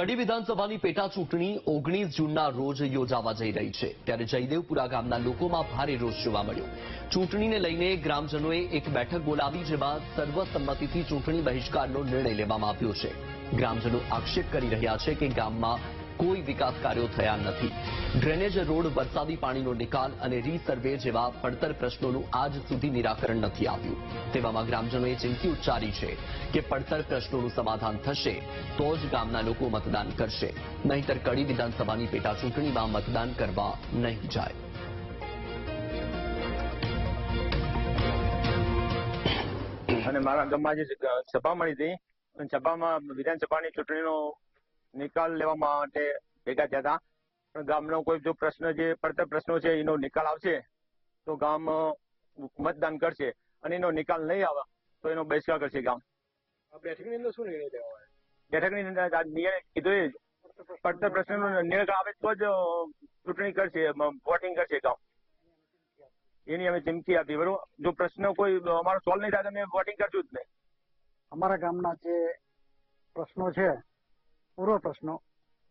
કડી વિધાનસભાની પેટા ચૂંટણી ઓગણીસ જૂનના રોજ યોજાવા જઈ રહી છે. ત્યારે જયદેવપુરા ગામના લોકોમાં ભારે રોષ જોવા મળ્યો. ચૂંટણીને લઈને ગ્રામજનોએ એક બેઠક બોલાવી જેમાં સર્વસંમતિથી ચૂંટણી બહિષ્કારનો નિર્ણય લેવામાં આવ્યો છે. ગ્રામજનો આક્ષેપ કરી રહ્યા છે કે ગામમાં કોઈ વિકાસ કાર્યો થયા નથી. ડ્રેનેજ રોડ, વરસાદી પાણીનો નિકાલ અને રીસર્વે જેવા પડતર પ્રશ્નોનું આજ સુધી નિરાકરણ નથી આવ્યું. તેવામાં ગ્રામજનોએ ચિંતી ઉચ્ચારી છે કે પડતર પ્રશ્નોનું સમાધાન થશે તો જ ગામના લોકો મતદાન કરશે. નહીંતર કડી વિધાનસભાની પેટાચૂંટણીમાં મતદાન કરવા નહીં જાય. અને મારા ગામમાં જે સભા મળી હતી, સભામાં વિધાનસભાની ચૂંટણીનો નિકાલ લેવા માટે ભેગા થયા હતા. પણ ગામનો કોઈ જો પ્રશ્ન જે પડતર પ્રશ્નો છે એનો નિકાલ આવશે તો ગામ મતદાન કરશે અને એનો નિકાલ નહીં આવે તો એનો બહિષ્કાર કરશે ગામ. બેઠકની અંદર શું નિર્ણય લેવાય? બેઠકની અંદર નિર્ણય કીધું એ જ. પડતર પ્રશ્નનો નિર્ણય આવે તો જ ચૂંટણી કરશે વોટિંગ કરશે ગામ. એની અમે ચીમકી આપી બરોબર? જો પ્રશ્ન કોઈ અમારો સોલ્વ નહીં થાય તો અમે વોટિંગ કરશું જ નહીં. અમારા ગામના જે પ્રશ્નો છે પૂર્વ પ્રશ્નો.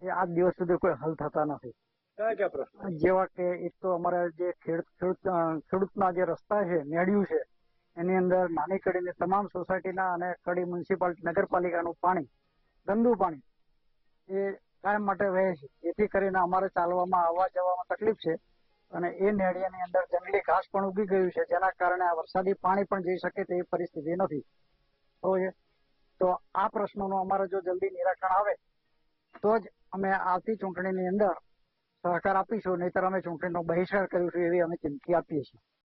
એ આજ દિવસ સુધી કોઈ હલ થતા નથી. કયા કયા પ્રશ્નો? જેવા કે એક તો અમારા જે ખેડ ખેડૂત ખેડૂતના જે રસ્તા છે નેડિયું છે એની અંદર નાની કડીની તમામ સોસાયટીના અને કડી મ્યુનિસિપાલિટી નગરપાલિકાનું પાણી ગંદુ પાણી એ કાયમ માટે વહે છે. જેથી કરીને અમારે ચાલવામાં આવવા જવામાં તકલીફ છે. અને એ નેડિયાની અંદર જંગલી ઘાસ પણ ઉગી ગયું છે. જેના કારણે આ વરસાદી પાણી પણ જઈ શકે તેવી પરિસ્થિતિ નથી. તો આ પ્રશ્નોનું અમારે જો જલ્દી નિરાકરણ આવે, તો જ અમે આવતી ચૂંટણીની અંદર સહકાર આપીશું, નહીતર અમે ચૂંટણીનો બહિષ્કાર કરીશું એવી અમે ચીમકી આપીએ છીએ.